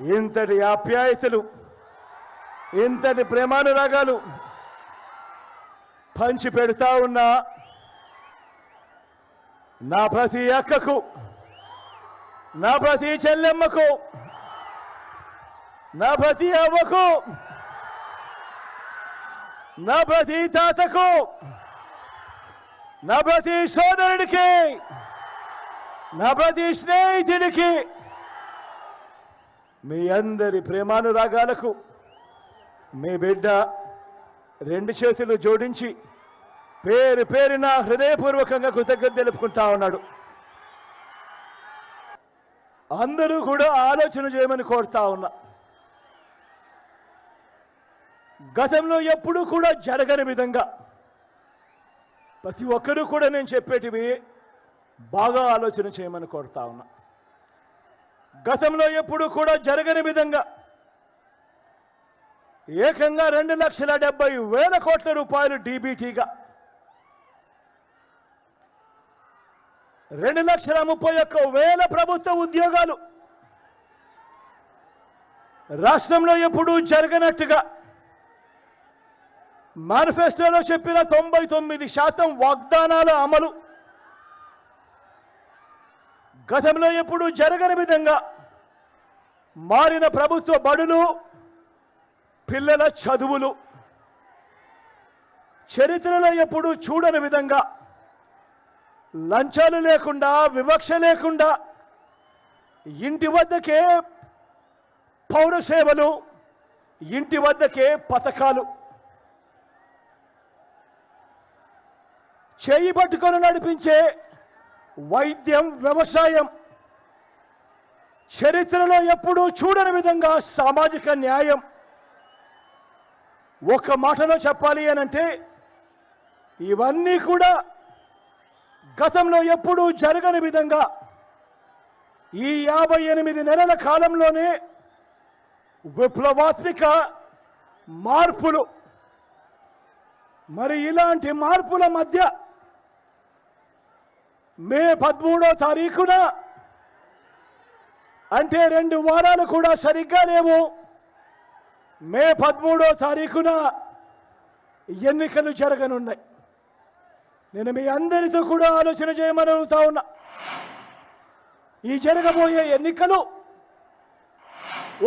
ఇంతటి ఆప్యాయతలు ఇంతటి ప్రేమానురాగాలు పంచి పెడతా ఉన్నా నా ప్రతి అక్కకు నా ప్రతి చెల్లెమ్మకు నా ప్రతి అవ్వకు నా ప్రతి తాతకు నా ప్రతి సోదరుడికి నా ప్రతి స్నేహితుడికి మీ అందరి ప్రేమానురాగాలకు మీ బిడ్డ రెండు చేతులు జోడించి పేరు పేరున హృదయపూర్వకంగా కృతజ్ఞత తెలుపుకుంటా ఉన్నాడు. అందరూ కూడా ఆలోచన చేయమని కోరుతా ఉన్నా. గతంలో ఎప్పుడూ కూడా జరగని విధంగా ప్రతి ఒక్కరూ కూడా నేను చెప్పేటివి బాగా ఆలోచన చేయమని కోరుతా ఉన్నా. గతంలో ఎప్పుడు కూడా జరగని విధంగా ఏకంగా రెండు లక్షల డెబ్బై వేల కోట్ల రూపాయలు డీబీటీగా రెండు లక్షల ముప్పై ఒక్క వేల ప్రభుత్వ ఉద్యోగాలు రాష్ట్రంలో ఎప్పుడూ జరగనట్టుగా మేనిఫెస్టోలో చెప్పిన తొంభై తొమ్మిది శాతం వాగ్దానాల అమలు గతంలో ఎప్పుడూ జరగని విధంగా మారిన ప్రభుత్వ బడులు పిల్లల చదువులు చరిత్రలో ఎప్పుడూ చూడని విధంగా లంచాలు లేకుండా వివక్ష లేకుండా ఇంటి వద్దకే పౌర సేవలు ఇంటి వద్దకే పథకాలు. చేయి పట్టుకొని నడిపించే వైద్యం వ్యవసాయం. చరిత్రలో ఎప్పుడూ చూడని విధంగా సామాజిక న్యాయం. ఒక మాటలో చెప్పాలి అనంటే ఇవన్నీ కూడా గతంలో ఎప్పుడూ జరగని విధంగా ఈ యాభై ఎనిమిది నెలల కాలంలోనే విప్లవాత్మిక మార్పులు. మరి ఇలాంటి మార్పుల మధ్య మే పదమూడో తారీఖున అంటే రెండు వారాలు కూడా సరిగ్గా లేవు. మే పదమూడో తారీఖున ఎన్నికలు జరగనున్నాయి. నేను మీ అందరితో కూడా ఆలోచన చేయమని అడుగుతా ఉన్నా. ఈ జరగబోయే ఎన్నికలు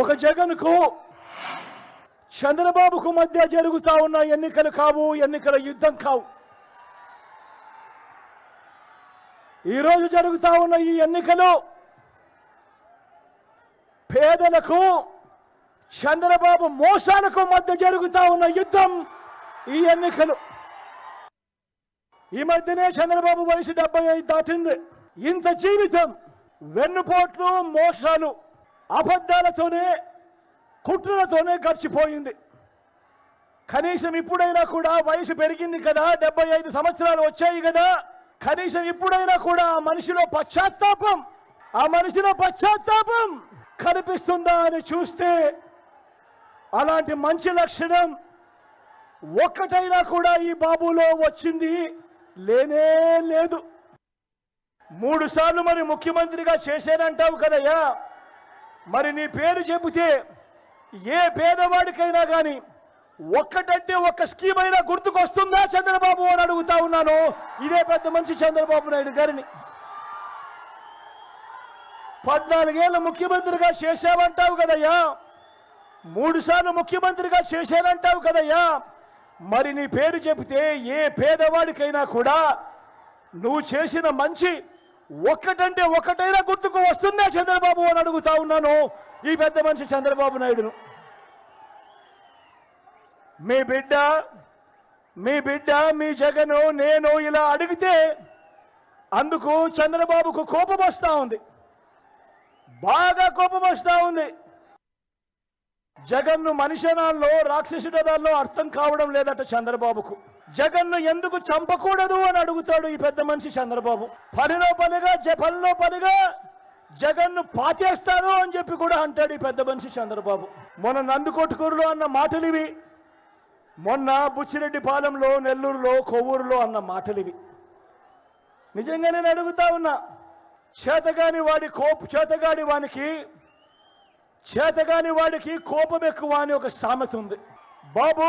ఒక జగన్కు చంద్రబాబుకు మధ్య జరుగుతా ఉన్న ఎన్నికలు కావు ఎన్నికల యుద్ధం కావు. ఈరోజు జరుగుతా ఉన్న ఈ ఎన్నికలు పేదలకు చంద్రబాబు మోసాలకు మధ్య జరుగుతా ఉన్న యుద్ధం ఈ ఎన్నికలు. ఈ మధ్యనే చంద్రబాబు వయసు డెబ్బై ఐదు దాటింది. ఇంత జీవితం వెన్నుపోట్లు మోసాలు అబద్ధాలతోనే కుట్రలతోనే గడిచిపోయింది. కనీసం ఇప్పుడైనా కూడా వయసు పెరిగింది కదా డెబ్బై ఐదు సంవత్సరాలు వచ్చాయి కదా. కనీసం ఇప్పుడైనా కూడా ఆ మనిషిలో పశ్చాత్తాపం ఆ మనిషిలో పశ్చాత్తాపం కనిపిస్తుందా అని చూస్తే అలాంటి మంచి లక్షణం ఒక్కటైనా కూడా ఈ బాబులో వచ్చింది లేనే లేదు. మూడు సార్లు మరి ముఖ్యమంత్రిగా చేశానంటావు కదయ్యా. మరి నీ పేరు చెబితే ఏ పేదవాడికైనా కానీ ఒక్కటంటే ఒక స్కీమ్ అయినా గుర్తుకొస్తుందా చంద్రబాబు అని అడుగుతా ఉన్నాను. ఇదే పెద్ద మనిషి చంద్రబాబు నాయుడు గారిని. పద్నాలుగేళ్ళు ముఖ్యమంత్రిగా చేశావంటావు కదయ్యా. మూడుసార్లు ముఖ్యమంత్రిగా చేశానంటావు కదయ్యా. మరి నీ పేరు చెబితే ఏ పేదవాడికైనా కూడా నువ్వు చేసిన మంచి ఒక్కటంటే ఒకటైనా గుర్తుకు వస్తుందా చంద్రబాబు అని అడుగుతా ఉన్నాను. ఈ పెద్ద మనిషి చంద్రబాబు నాయుడును. మీ బిడ్డ మీ బిడ్డ మీ జగను నేను ఇలా అడిగితే అందుకు చంద్రబాబుకు కోపం వస్తా ఉంది. బాగా కోపం వస్తా ఉంది. జగన్ను మనిషనాల్లో రాక్షసుడనాల్లో అర్థం కావడం లేదట చంద్రబాబుకు. జగన్ను ఎందుకు చంపకూడదు అని అడుగుతాడు ఈ పెద్ద మనిషి చంద్రబాబు. పనిలో పనిగా పనిలో పనిగా జగన్ను పాతేస్తాను అని చెప్పి కూడా అంటాడు ఈ పెద్ద మనిషి చంద్రబాబు. మొన్న నందుకొట్టుకూరులో అన్న మాటలు ఇవి మొన్న బుచ్చిరెడ్డి పాలెంలో నెల్లూరులో కొవ్వూరులో అన్న మాటలు ఇవి నిజంగా నేను అడుగుతా ఉన్నా చేతగాని వాడి కోపు చేతగాని వానికి చేతగాని వాడికి కోపం ఎక్కువ అని ఒక సామెత ఉంది. బాబు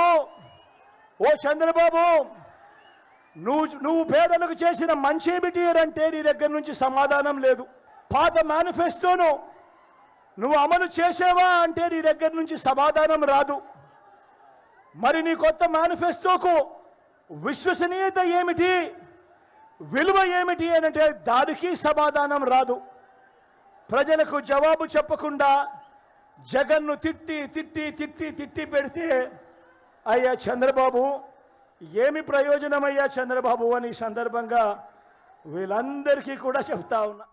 ఓ చంద్రబాబు నువ్వు నువ్వు పేదలకు చేసిన మంచి ఏమిటి అంటే నీ దగ్గర నుంచి సమాధానం లేదు. పాత మేనిఫెస్టోను నువ్వు అమలు చేసావా అంటే నీ దగ్గర నుంచి సమాధానం రాదు. మరి నీ కొత్త మేనిఫెస్టోకు విశ్వసనీయత ఏమిటి? విలువ ఏమిటి అంటే దానికి సమాధానం రాదు. ప్రజలకు జవాబు చెప్పకుండా జగన్ను తిట్టి తిట్టి తిట్టి తిట్టి పెడితే అయ్యా చంద్రబాబు ఏమి ప్రయోజనం అయ్యా చంద్రబాబు అని సందర్భంగా వీళ్ళందరికీ కూడా చెప్తా ఉన్నా.